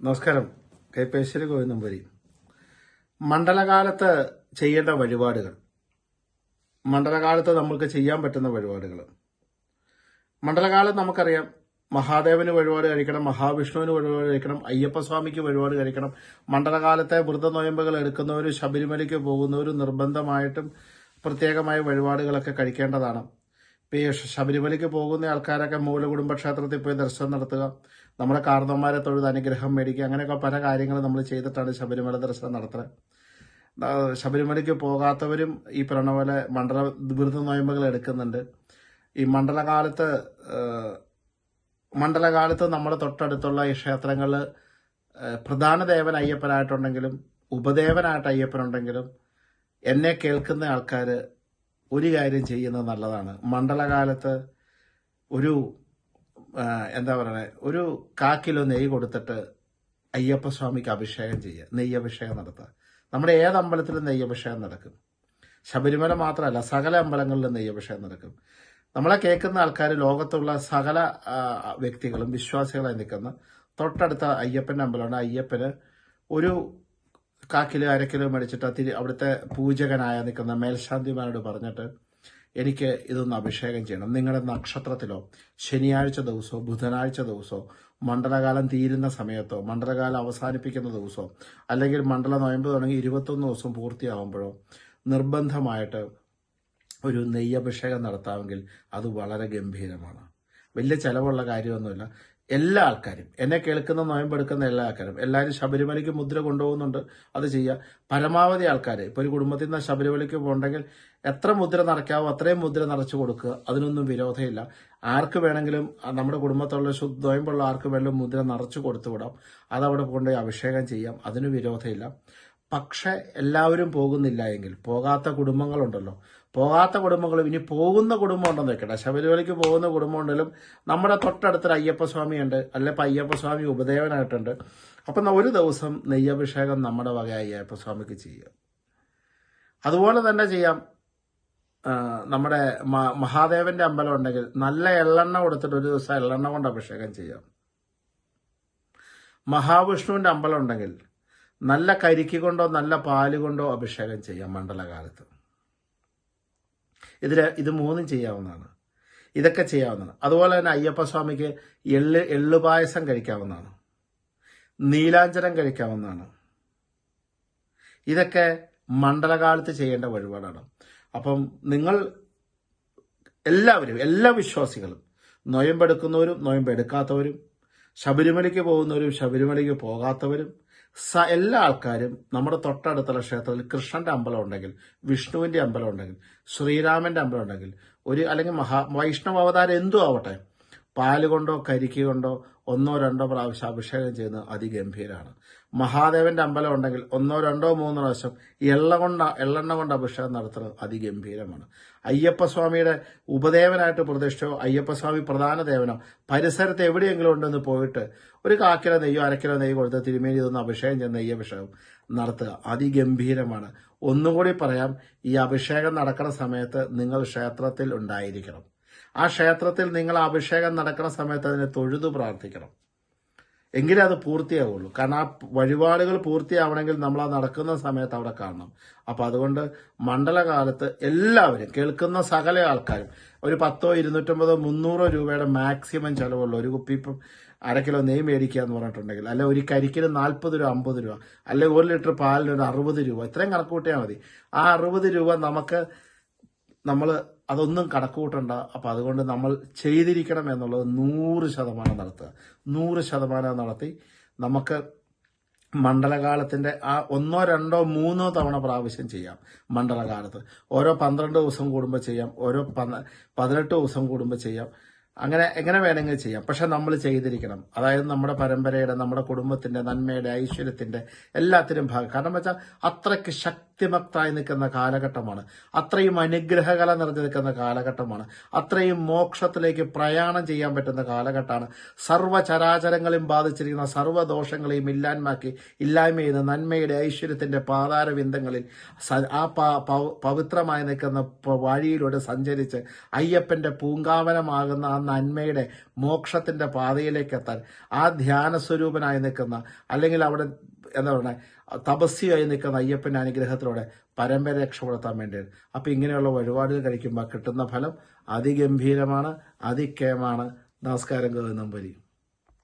നമസ്കാരം. കെ കൈപ്പേശ്വരി ഗോവിന്ദമ്പരി മണ്ഡലകാലത്ത് ചെയ്യേണ്ട വഴിപാടുകൾ. മണ്ഡലകാലത്ത് നമ്മൾക്ക് ചെയ്യാൻ പറ്റുന്ന വഴിപാടുകൾ. മണ്ഡലകാലം നമുക്കറിയാം മഹാദേവന് വഴിപാട് കഴിക്കണം മഹാവിഷ്ണുവിന് വഴിപാട് കഴിക്കണം അയ്യപ്പസ്വാമിക്ക് വഴിപാട് കഴിക്കണം. മണ്ഡലകാലത്തെ വ്രത നോയമ്പുകൾ എടുക്കുന്നവരും ശബരിമലയ്ക്ക് പോകുന്നവരും നിർബന്ധമായിട്ടും പ്രത്യേകമായ വഴിപാടുകളൊക്കെ കഴിക്കേണ്ടതാണ്. ഇപ്പൊ ഈ ശബരിമലയ്ക്ക് പോകുന്ന ആൾക്കാരൊക്കെ മൂലകുടുംബ ക്ഷേത്രത്തിൽ പോയി ദർശനം നടത്തുക നമ്മുടെ കാർന്നവന്മാരെ തൊഴുത് അനുഗ്രഹം മേടിക്കുക അങ്ങനെയൊക്കെ പല കാര്യങ്ങളും നമ്മൾ ചെയ്തിട്ടാണ് ശബരിമല ദർശനം നടത്തുന്നത് ശബരിമലയ്ക്ക് പോകാത്തവരും ഈ പറഞ്ഞ പോലെ മണ്ഡല വ്രത നോയമ്പുകൾ എടുക്കുന്നുണ്ട്. ഈ മണ്ഡലകാലത്ത് മണ്ഡലകാലത്ത് നമ്മുടെ തൊട്ടടുത്തുള്ള ഈ ക്ഷേത്രങ്ങളിൽ പ്രധാന ദേവൻ അയ്യപ്പനായിട്ടുണ്ടെങ്കിലും ഉപദേവനായിട്ട് അയ്യപ്പനുണ്ടെങ്കിലും എന്നെ കേൾക്കുന്ന ആൾക്കാർ ഒരു കാര്യം ചെയ്യുന്നത് നല്ലതാണ്. മണ്ഡലകാലത്ത് ഒരു എന്താ പറയുക ഒരു കാ കിലോ നെയ്യ് കൊടുത്തിട്ട് അയ്യപ്പസ്വാമിക്ക് അഭിഷേകം ചെയ്യുക നെയ്യഭിഷേകം നടത്തുക. നമ്മുടെ ഏത് അമ്പലത്തിലും നെയ്യഭിഷേകം നടക്കും. ശബരിമല മാത്രമല്ല സകല അമ്പലങ്ങളിലും നെയ്യഭിഷേകം നടക്കും. നമ്മളെ കേൾക്കുന്ന ആൾക്കാർ ലോകത്തുള്ള സകല വ്യക്തികളും വിശ്വാസികളായി നിൽക്കുന്ന തൊട്ടടുത്ത അയ്യപ്പന്റെ അമ്പലമാണ്. അയ്യപ്പന് ഒരു കാക്കിലോ അരക്കിലോ അര കിലോ മേടിച്ചിട്ട് തിരി അവിടുത്തെ പൂജകനായ നിൽക്കുന്ന മേൽശാന്തിമാരോട് പറഞ്ഞിട്ട് എനിക്ക് ഇതൊന്ന് അഭിഷേകം ചെയ്യണം. നിങ്ങളുടെ നക്ഷത്രത്തിലോ ശനിയാഴ്ച ദിവസമോ ബുധനാഴ്ച ദിവസമോ മണ്ഡലകാലം തീരുന്ന സമയത്തോ മണ്ഡലകാലം അവസാനിപ്പിക്കുന്ന ദിവസമോ അല്ലെങ്കിൽ മണ്ഡല നോയമ്പ് തുടങ്ങി ഇരുപത്തൊന്ന് ദിവസം പൂർത്തിയാകുമ്പോഴോ നിർബന്ധമായിട്ട് ഒരു നെയ്യഭിഷേകം നടത്താമെങ്കിൽ അത് വളരെ ഗംഭീരമാണ്. വലിയ ചെലവുള്ള കാര്യമൊന്നുമില്ല. എല്ലാ ആൾക്കാരും എന്നെ കേൾക്കുന്ന നോയമ്പെടുക്കുന്ന എല്ലാ ആൾക്കാരും എല്ലാവരും ശബരിമലയ്ക്ക് മുദ്ര കൊണ്ടുപോകുന്നുണ്ട് അത് ചെയ്യുക പരമാവധി ആൾക്കാർ ഇപ്പോൾ ഒരു കുടുംബത്തിൽ നിന്ന് ശബരിമലയ്ക്ക് പോകണമെങ്കിൽ എത്ര മുദ്ര നിറയ്ക്കാവോ അത്രയും മുദ്ര നിറച്ചു കൊടുക്കുക. അതിനൊന്നും വിരോധമില്ല. ആർക്ക് വേണമെങ്കിലും നമ്മുടെ കുടുംബത്തുള്ള നോയമ്പുള്ള ആർക്ക് വേണമെങ്കിലും മുദ്ര നിറച്ചു കൊടുത്തു വിടാം. അതവിടെ കൊണ്ടുപോയി അഭിഷേകം ചെയ്യാം. അതിന് വിരോധമില്ല. പക്ഷെ എല്ലാവരും പോകുന്നില്ല എങ്കിൽ പോകാത്ത കുടുംബങ്ങളുണ്ടല്ലോ. പോകാത്ത കുടുംബങ്ങളും ഇനി പോകുന്ന കുടുംബം ഉണ്ടെന്ന് വെക്കട്ടെ. ശബരിമലയ്ക്ക് പോകുന്ന കുടുംബം ഉണ്ടെങ്കിലും നമ്മുടെ തൊട്ടടുത്തൊരു അയ്യപ്പസ്വാമി ഉണ്ട് അല്ലെ ഇപ്പം അയ്യപ്പസ്വാമി ഉപദേവനായിട്ടുണ്ട്. അപ്പം ഒരു ദിവസം നെയ്യഭിഷേകം നമ്മുടെ വക അയ്യപ്പസ്വാമിക്ക് ചെയ്യുക അതുപോലെ തന്നെ ചെയ്യാം. നമ്മുടെ മഹാദേവന്റെ അമ്പലം ഉണ്ടെങ്കിൽ നല്ല എള്ളെണ്ണ കൊടുത്തിട്ട് ഒരു ദിവസം എള്ളെണ്ണ കൊണ്ട് അഭിഷേകം ചെയ്യാം. മഹാവിഷ്ണുവിന്റെ അമ്പലം ഉണ്ടെങ്കിൽ നല്ല കരിക്ക് കൊണ്ടോ നല്ല പാൽ കൊണ്ടോ അഭിഷേകം ചെയ്യാം മണ്ഡലകാലത്ത്. ഇതിൽ ഇത് മൂന്നും ചെയ്യാവുന്നതാണ്. ഇതൊക്കെ ചെയ്യാവുന്നതാണ്. അതുപോലെ തന്നെ അയ്യപ്പസ്വാമിക്ക് എള്ള് പായസം കഴിക്കാവുന്നതാണ്. നീലാഞ്ചനം കഴിക്കാവുന്നതാണ്. ഇതൊക്കെ മണ്ഡലകാലത്ത് ചെയ്യേണ്ട വഴിപാടാണ്. അപ്പം നിങ്ങൾ എല്ലാവരും എല്ലാ വിശ്വാസികളും നൊയമ്പെടുക്കുന്നവരും നൊയമ്പെടുക്കാത്തവരും ശബരിമലയ്ക്ക് പോകുന്നവരും ശബരിമലയ്ക്ക് പോകാത്തവരും സ എല്ലാ ആൾക്കാരും നമ്മുടെ തൊട്ടടുത്തുള്ള ക്ഷേത്രത്തിൽ കൃഷ്ണന്റെ അമ്പലം ഉണ്ടെങ്കിൽ വിഷ്ണുവിന്റെ അമ്പലം ഉണ്ടെങ്കിൽ ശ്രീരാമന്റെ അമ്പലം ഉണ്ടെങ്കിൽ ഒരു അല്ലെങ്കിൽ മഹാ വൈഷ്ണവ അവതാരം എന്തും ആവട്ടെ പാൽ കൊണ്ടോ കരിക്ക് കൊണ്ടോ ഒന്നോ രണ്ടോ പ്രാവശ്യം അഭിഷേകം ചെയ്യുന്നത് അതിഗംഭീരമാണ് മഹാദേവന്റെ അമ്പലം ഉണ്ടെങ്കിൽ ഒന്നോ രണ്ടോ മൂന്നോ പ്രാവശ്യം എള്ള കൊണ്ട എള്ളെണ്ണ കൊണ്ട് അഭിഷേകം നടത്തുന്നത് അതിഗംഭീരമാണ്. അയ്യപ്പസ്വാമിയുടെ ഉപദേവനായിട്ട് പ്രതിഷ്ഠയോ അയ്യപ്പസ്വാമി പ്രധാന ദേവനോ പരിസരത്ത് എവിടെയെങ്കിലും ഉണ്ടെന്ന് പോയിട്ട് ഒരു കാക്കിലോ നെയ്യോ അരക്കിലോ നെയ്യോ കൊടുത്ത് തിരുമേനി ഇതൊന്ന് അഭിഷേകം ചെയ്യുന്ന നെയ്യഭിഷേകം നടത്തുക അതിഗംഭീരമാണ്. ഒന്നുകൂടി പറയാം ഈ അഭിഷേകം നടക്കുന്ന സമയത്ത് നിങ്ങൾ ക്ഷേത്രത്തിൽ ഉണ്ടായിരിക്കണം. ആ ക്ഷേത്രത്തിൽ നിങ്ങൾ അഭിഷേകം നടക്കുന്ന സമയത്ത് അതിനെ തൊഴുതു പ്രാർത്ഥിക്കണം. എങ്കിലേ അത് പൂർത്തിയാവുള്ളൂ. കാരണം ആ വഴിപാടുകൾ പൂർത്തിയാവണമെങ്കിൽ നമ്മൾ ആ നടക്കുന്ന സമയത്ത് അവിടെ കാണണം. അപ്പൊ അതുകൊണ്ട് മണ്ഡലകാലത്ത് എല്ലാവരും കേൾക്കുന്ന സകല ആൾക്കാരും ഒരു പത്തോ ഇരുന്നൂറ്റമ്പതോ മുന്നൂറോ രൂപയുടെ മാക്സിമം ചിലവുള്ള ഒരു കുപ്പി ഇപ്പം അര കിലോ നെയ് മേടിക്കുക എന്ന് പറഞ്ഞിട്ടുണ്ടെങ്കിൽ അല്ലെ ഒരു കരിക്കിന് നാൽപ്പത് രൂപ അമ്പത് രൂപ അല്ലെ ഒരു ലിറ്റർ പാലിന് ഒരു അറുപത് രൂപ ഇത്രയും കണക്കൂട്ടിയാൽ മതി. ആ അറുപത് രൂപ നമുക്ക് നമ്മൾ അതൊന്നും കണക്കുകൂട്ടണ്ട. അപ്പം അതുകൊണ്ട് നമ്മൾ ചെയ്തിരിക്കണം എന്നുള്ളത് നൂറ് ശതമാനം നടത്തുക. നൂറ് ശതമാനം നടത്തി നമുക്ക് മണ്ഡലകാലത്തിന്റെ ആ ഒന്നോ രണ്ടോ മൂന്നോ തവണ പ്രാവശ്യം ചെയ്യാം മണ്ഡലകാലത്ത്. ഓരോ പന്ത്രണ്ട് ദിവസം കൂടുമ്പോൾ ചെയ്യാം ഓരോ പതിനെട്ട് ദിവസം കൂടുമ്പോൾ ചെയ്യാം. അങ്ങനെ എങ്ങനെ വേണമെങ്കിൽ ചെയ്യാം. പക്ഷെ നമ്മൾ ചെയ്തിരിക്കണം. അതായത് നമ്മുടെ പരമ്പരയുടെ നമ്മുടെ കുടുംബത്തിന്റെ നന്മയുടെ ഐശ്വര്യത്തിന്റെ എല്ലാത്തിനും ഭാഗം. കാരണം വെച്ചാൽ അത്രയ്ക്ക് ശക്തിമത്തായി നിൽക്കുന്ന കാലഘട്ടമാണ്. അത്രയും അനുഗ്രഹകല നിറഞ്ഞു നിൽക്കുന്ന കാലഘട്ടമാണ്. അത്രയും മോക്ഷത്തിലേക്ക് പ്രയാണം ചെയ്യാൻ പറ്റുന്ന കാലഘട്ടമാണ്. സർവചരാചരങ്ങളെയും ബാധിച്ചിരിക്കുന്ന സർവദോഷങ്ങളെയും ഇല്ലായ്മാക്കി ഇല്ലായ്മ ചെയ്ത് നന്മയുടെ ഐശ്വര്യത്തിന്റെ പാതാരവിന്ദങ്ങളിൽ ആ പവിത്രമായി നിൽക്കുന്ന വഴിയിലൂടെ സഞ്ചരിച്ച് അയ്യപ്പന്റെ പൂങ്കാവനമാകുന്ന ആ നന്മയുടെ മോക്ഷത്തിന്റെ പാതയിലേക്ക് എത്താൻ ആ ധ്യാന സ്വരൂപനായി നിൽക്കുന്ന അല്ലെങ്കിൽ അവിടെ എന്താ പറയുക തപസ്യയായി നിൽക്കുന്ന അയ്യപ്പന്റെ അനുഗ്രഹത്തിലൂടെ പരമ്പര രക്ഷപ്പെടുത്താൻ വേണ്ടിയാണ് അപ്പൊ ഇങ്ങനെയുള്ള വഴിപാടുകൾ കഴിക്കുമ്പോൾ കിട്ടുന്ന ഫലം അതിഗംഭീരമാണ് അതിക്കേമാണ് നമസ്കാരം ഗോവിന്ദം